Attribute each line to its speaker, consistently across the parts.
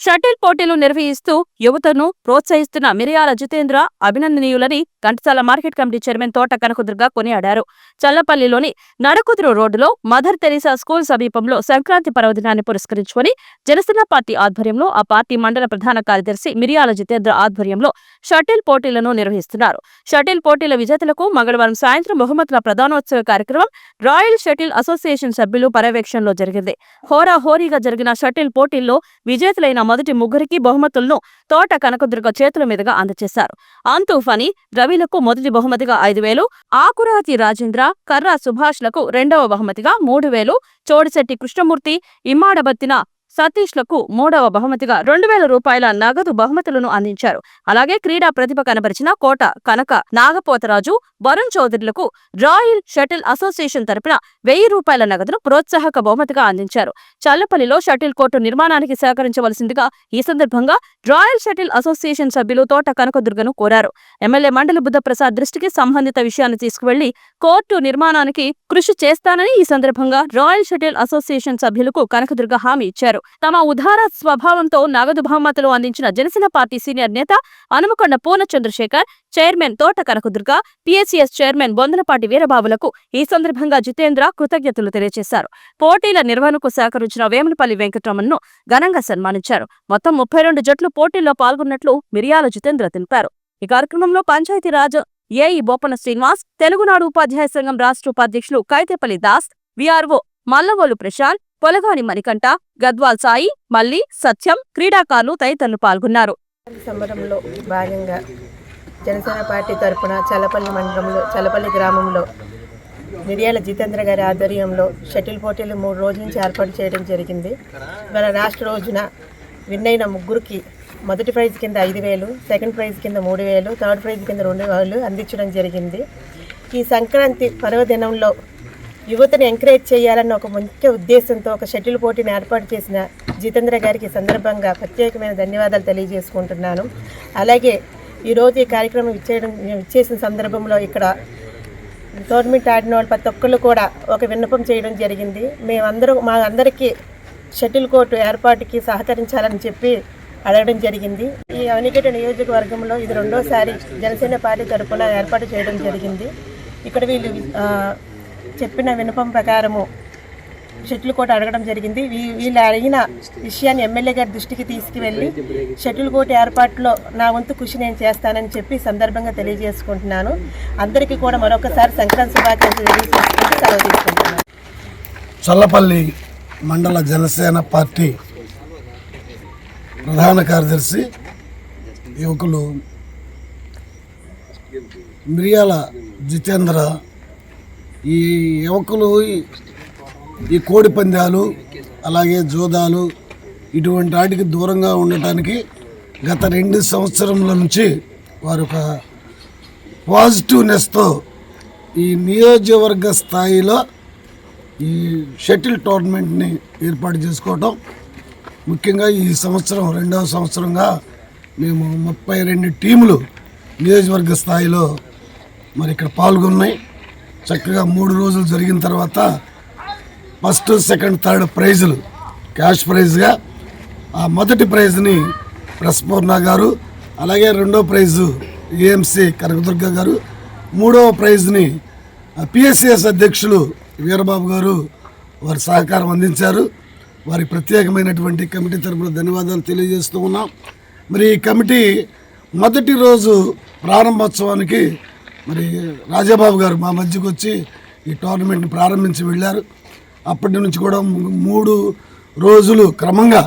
Speaker 1: Shuttle పోటీలు నిర్వహిస్తూ యువతను ప్రోత్సహిస్తున్న Miriyala Jitendra అభినందనీయులని Ghantasala market committee chairman Thota కనకుదురుగా కొనియాడారు. చల్లపల్లిలోని నడకుదురు రోడ్డులో మదర్ తెరీసా స్కూల్ సమీపంలో సంక్రాంతి పర్వదినాన్ని పురస్కరించుకొని జనసేన పార్టీ ఆధ్వర్యంలో ఆ పార్టీ మండల ప్రధాన కార్యదర్శి మిరియాల జితేంద్ర ఆధ్వర్యంలో షటిల్ పోటీలను నిర్వహిస్తున్నారు. షటిల్ పోటీల విజేతలకు మంగళవారం సాయంత్రం బహుమతుల ప్రధానోత్సవ కార్యక్రమం రాయల్ షటిల్ అసోసియేషన్ సభ్యులు పర్యవేక్షణలో జరిగింది. హోరాహోరీగా జరిగిన షటిల్ పోటీల్లో విజేతలైన మొదటి ముగ్గురికి బహుమతులను తోట కనకదుర్గ చేతుల మీదుగా అందజేశారు అంతు ఫనీ రవిలకు మొదటి బహుమతిగా ఐదు వేలు ఆకురాతి రాజేంద్ర కర్రా సుభాష్లకు రెండవ బహుమతిగా మూడు వేలు చోడిశెట్టి కృష్ణమూర్తి ఇమ్మాడబత్తిన సతీష్లకు మూడవ బహుమతిగా రెండు వేల రూపాయల నగదు బహుమతులను అందించారు. అలాగే క్రీడా ప్రతిభ కనబరిచిన కోట కనక నాగపోతరాజు వరుణ్ చౌదరులకు రాయల్ షటిల్ అసోసియేషన్ తరపున వెయ్యి రూపాయల నగదును ప్రోత్సాహక బహుమతిగా అందించారు. చల్లపల్లిలో షటిల్ కోర్టు నిర్మాణానికి సహకరించవలసిందిగా ఈ సందర్భంగా రాయల్ షటిల్ అసోసియేషన్ సభ్యులు తోట కనకదుర్గను కోరారు. ఎమ్మెల్యే మండలి బుద్ధప్రసాద్ దృష్టికి సంబంధిత విషయాన్ని తీసుకువెళ్ళి కోర్టు నిర్మాణానికి కృషి చేస్తానని ఈ సందర్భంగా రాయల్ షటిల్ అసోసియేషన్ సభ్యులకు కనకదుర్గ హామీ ఇచ్చారు. తమ ఉదార స్వభావంతో నగదు బహుమతులు అందించిన జనసేన పార్టీ సీనియర్ నేత Anumakonda Purna Chandrasekhar chairman Thota Kanakadurga PSCS chairman Bondanapati వీరబాబులకు ఈ సందర్భంగా జితేంద్ర కృతజ్ఞతలు తెలియజేశారు. పోటీల నిర్వహణకు సహకరించిన వేములపల్లి వెంకటరమణను ఘనంగా సన్మానించారు. మొత్తం ముప్పై రెండు జట్లు పోటీల్లో పాల్గొన్నట్లు మిరియాల జితేంద్ర తెలిపారు. ఈ కార్యక్రమంలో పంచాయతీరాజ్ ఏఈ బోపన శ్రీనివాస్ తెలుగునాడు ఉపాధ్యాయ సంఘం రాష్ట్ర ఉపాధ్యక్షులు కైతేపల్లి దాస్ విఆర్ఓ మల్లవోలు ప్రశాంత్ పొలగాని మణికంఠ గద్వాల్ సాయి మల్లి సత్యం క్రీడాకారులు తదితరులు పాల్గొన్నారు.
Speaker 2: సంబరంలో భాగంగా జనసేన పార్టీ తరపున చల్లపల్లి మండలంలో చల్లపల్లి గ్రామంలో మిరియాల జితేంద్ర గారి ఆధ్వర్యంలో షటిల్ పోటీలు మూడు రోజుల నుంచి ఏర్పాటు చేయడం జరిగింది. మన లాస్ట్ రోజున విన్ అయిన ముగ్గురికి మొదటి ప్రైజ్ కింద ఐదు వేలు సెకండ్ ప్రైజ్ కింద మూడు వేలు థర్డ్ ప్రైజ్ కింద రెండు వేలు అందించడం జరిగింది. ఈ సంక్రాంతి పర్వదినంలో యువతను ఎంకరేజ్ చేయాలన్న ఒక ముఖ్య ఉద్దేశంతో ఒక షటిల్ పోటీని ఏర్పాటు చేసిన జితేంద్ర గారికి సందర్భంగా ప్రత్యేకమైన ధన్యవాదాలు తెలియజేసుకుంటున్నాను. అలాగే ఈరోజు ఈ కార్యక్రమం ఇచ్చేయడం ఇచ్చేసిన సందర్భంలో ఇక్కడ గవర్నమెంట్ ఆడిన వాళ్ళు ప్రతి ఒక్కళ్ళు కూడా ఒక విన్నపం చేయడం జరిగింది. మేమందరూ మా అందరికీ షటిల్ కోర్టు ఏర్పాటుకి సహకరించాలని చెప్పి అడగడం జరిగింది. ఈ అవనిగడ్డ నియోజకవర్గంలో ఇది రెండోసారి జనసేన పార్టీ తరఫున ఏర్పాటు చేయడం జరిగింది. ఇక్కడ వీళ్ళు చెప్పిన వినపం ప్రకారము షటిల్ కోట అడగడం జరిగింది. వీళ్ళు అడిగిన విషయాన్ని ఎమ్మెల్యే గారి దృష్టికి తీసుకువెళ్ళి షటిల్ కోట ఏర్పాటులో నా వంతు కృషి నేను చేస్తానని చెప్పి సందర్భంగా తెలియజేసుకుంటున్నాను. అందరికీ కూడా మరొకసారి సంక్రాంతి శుభాకాంక్షలు తెలియజేసుకుంటూ సెలవు తీసుకుంటున్నాను.
Speaker 3: చల్లపల్లి మండల జనసేన పార్టీ ప్రధాన కార్యదర్శి యువకులు మిరియాల జితేంద్ర ఈ యువకులు ఈ- ఈ కోడి పందాలు అలాగే జోదాలు ఇటువంటి వాటికి దూరంగా ఉండటానికి గత రెండు సంవత్సరముల నుంచి వారు ఒక పాజిటివ్నెస్తో ఈ నియోజకవర్గ స్థాయిలో ఈ షటిల్ టోర్నమెంట్ని ఏర్పాటు చేసుకోవటం. ముఖ్యంగా ఈ సంవత్సరం రెండవ సంవత్సరంగా మేము ముప్పై రెండు టీములు నియోజకవర్గ స్థాయిలో మరి ఇక్కడ పాల్గొన్నాయి. చక్కగా మూడు రోజులు జరిగిన తర్వాత ఫస్ట్ సెకండ్ థర్డ్ ప్రైజులు. క్యాష్ ప్రైజ్గా. ఆ మొదటి ప్రైజ్ని ప్రస్పూర్ణ గారు అలాగే రెండో ప్రైజు ఏఎంసీ కనకదుర్గ గారు మూడవ ప్రైజ్ని పిఎస్సిఎస్ అధ్యక్షులు వీరబాబు గారు వారి సహకారం అందించారు. వారి ప్రత్యేకమైనటువంటి కమిటీ తరపున ధన్యవాదాలు తెలియజేస్తూ ఉన్నాం. మరి ఈ కమిటీ మొదటి రోజు ప్రారంభోత్సవానికి మరి రాజాబాబు గారు మా మధ్యకు వచ్చి ఈ టోర్నమెంట్ని ప్రారంభించి వెళ్ళారు. అప్పటి నుంచి కూడా మూడు రోజులు క్రమంగా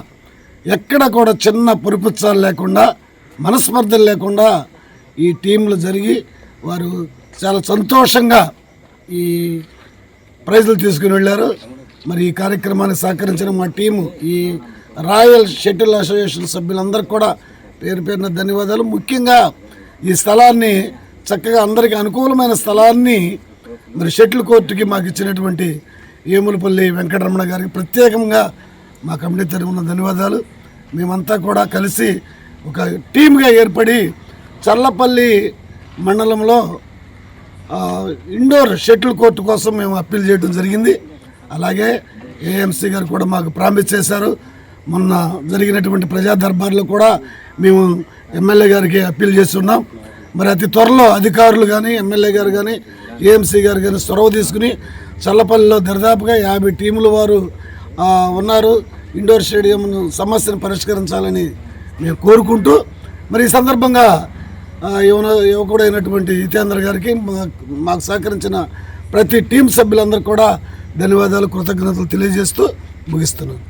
Speaker 3: ఎక్కడ కూడా చిన్న పొరిపుచ్చాలు లేకుండా మనస్పర్ధలు లేకుండా ఈ టీంలు జరిగి వారు చాలా సంతోషంగా ఈ ప్రైజులు తీసుకుని వెళ్ళారు. మరి ఈ కార్యక్రమానికి సహకరించిన మా టీము ఈ రాయల్ షటిల్ అసోసియేషన్ సభ్యులందరికీ కూడా పేరు పేరున ధన్యవాదాలు. ముఖ్యంగా ఈ స్థలాన్ని చక్కగా అందరికీ అనుకూలమైన స్థలాన్ని మరి షటిల్ కోర్టుకి మాకు ఇచ్చినటువంటి ఏములపల్లి వెంకటరమణ గారికి ప్రత్యేకంగా మా కమిటీ తరఫున ధన్యవాదాలు. మేమంతా కూడా కలిసి ఒక టీమ్గా ఏర్పడి చల్లపల్లి మండలంలో ఇండోర్ షటిల్ కోర్టు కోసం మేము అప్పీల్ చేయడం జరిగింది. అలాగే ఏఎంసీ గారు కూడా మాకు ప్రామిస్ చేశారు. మొన్న జరిగినటువంటి ప్రజా దర్బార్లో కూడా మేము ఎమ్మెల్యే గారికి అప్పీల్ చేస్తున్నాం. మరి అతి త్వరలో అధికారులు కానీ ఎమ్మెల్యే గారు కానీ ఏఎంసీ గారు కానీ చొరవ తీసుకుని చల్లపల్లిలో దరిదాపుగా యాభై టీముల వారు ఉన్నారు. ఇండోర్ స్టేడియం సమస్యను పరిష్కరించాలని మేము కోరుకుంటూ మరి ఈ సందర్భంగా యువన యువకుడైనటువంటి జితేంద్ర గారికి మాకు సహకరించిన ప్రతి టీం సభ్యులందరూ కూడా ధన్యవాదాలు కృతజ్ఞతలు తెలియజేస్తూ ముగిస్తున్నాను.